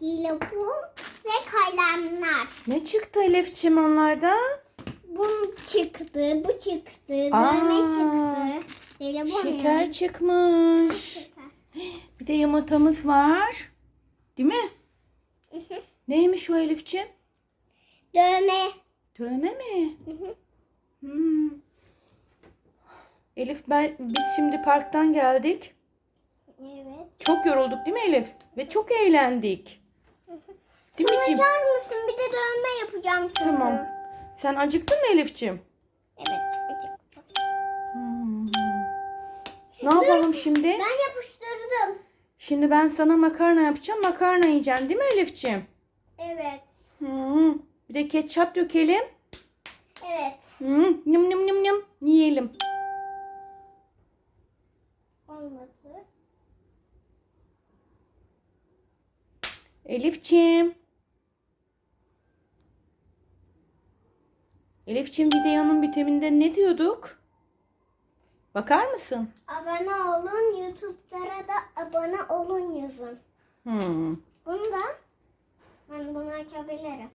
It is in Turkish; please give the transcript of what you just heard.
telefon ve kalemler. Ne çıktı Elifçim onlardan? Bu çıktı, bu çıktı, dövme çıktı. Şeker yani. çıkmış. Şeker. Bir de yumurtamız var. Değil mi? Neymiş o Elifçim? Dövme. Dövme mi? Hmm. Elif ben biz şimdi parktan geldik. Evet. Çok yorulduk değil mi Elif? Ve çok eğlendik. Değil mi Sen Cim? açar mısın? Bir de dövme yapacağım çünkü. Tamam. Sen acıktın mı Elifçim? Evet. açık. Hmm. Ne yapalım şimdi? Ben yapıştırdım. Şimdi ben sana makarna yapacağım. Makarna yiyeceksin değil mi Elifçim? Evet. Hmm. Bir de ketçap dökelim. Evet. Hmm. Nım nım nım nım. Yiyelim. Olmadı. Elifçim. Elifçim videonun bitiminde ne diyorduk? Bakar mısın? Abone olun. YouTube'lara da abone olun yazın. Hmm. Bunu da ben bunu açabilirim.